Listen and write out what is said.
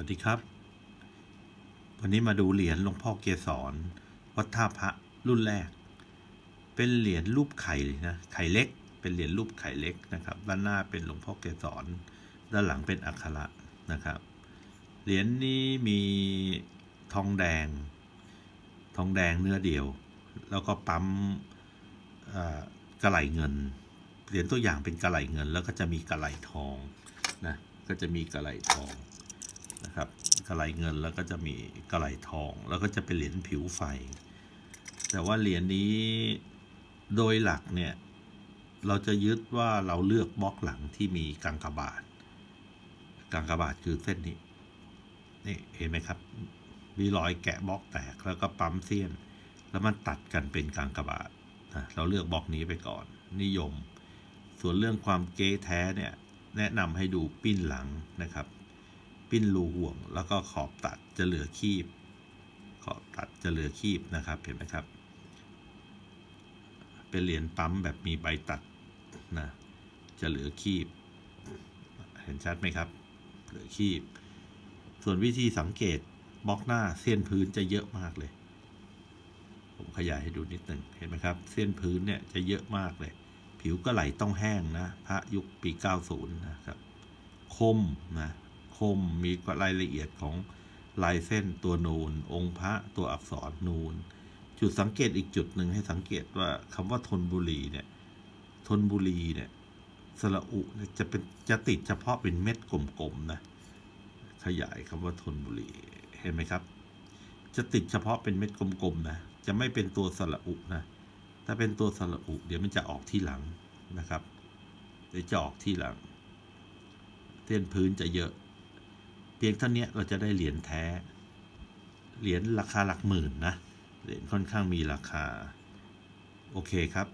วัสดีครับ วันนี้มาดูเหรียญหลวงพ่อเกศรวัดท่าพระรุ่นแรก เป็นเหรียญรูปไข่นะไข่เล็ก เป็นเหรียญรูปไข่เล็กนะครับ ด้านหน้าเป็นหลวงพ่อเกศรด้านหลังเป็นอักขระนะครับ เหรียญนี้มีทองแดง ทองแดงเนื้อเดียว แล้วก็ปั๊มกระไหลเงิน เหรียญตัวอย่างเป็นกระไหลเงิน แล้วก็จะมีกระไหลทองนะก็จะมีกระไหลทอง นะครับกระไหลเงินแล้วก็จะมีกระไหลทอง แล้วก็จะเป็นเหรียญผิวไฟ แต่ว่าเหรียญนี้โดยหลักเนี่ยเราจะยึดว่าเราเลือกบล็อกหลังที่มีกังกบาทกังกบาทคือเส้นนี้นี่เห็นไหมครับ มีรอยแกะบล็อกแตกแล้วก็ปั๊มเสี้ยน แล้วมันตัดกันเป็นกังกบาทนะเราเลือกบล็อกนี้ไปก่อน นิยม ส่วนเรื่องความเก๊แท้เนี่ยแนะนำให้ดูปิ้นหลังนะครับ ปิ้นรูห่วง แล้วก็ขอบตัดจะเหลือคีบ ขอบตัดจะเหลือคีบนะครับเห็นไหมครับ เป็นเหรียญปั๊มแบบมีใบตัดนะจะเหลือคีบ เห็นชัดไหมครับ เหลือคีบ ส่วนวิธีสังเกตบล็อกหน้าเส้นพื้นจะเยอะมากเลย ผมขยายให้ดูนิดหนึ่งเห็นไหมครับ เส้นพื้นเนี่ยจะเยอะมากเลย ผิวก็ไหลต้องแห้งนะ พระยุคปี 90 นะครับ คมนะ คม มีรายละเอียดของลายเส้นตัวนูน องค์พระตัวอักษรนูน จุดสังเกตอีกจุดหนึ่งให้สังเกตว่าคำว่าทนบุรีเนี่ยทนบุรีเนี่ยสระอุเนี่ยจะเป็นจะติดเฉพาะเป็นเม็ดกลมๆนะขยายคำว่าทนบุรีเห็นไหมครับ จะติดเฉพาะเป็นเม็ดกลมๆนะจะไม่เป็นตัวสระอุนะถ้าเป็นตัวสระอุเดี๋ยวมันจะออกที่หลังนะครับเดี๋ยวจะออกที่หลังเส้นพื้นจะเยอะ เพียงเท่านี้เราจะได้เหรียญแท้ เหรียญราคาหลักหมื่นนะ เหรียญค่อนข้างมีราคา โอเคครับ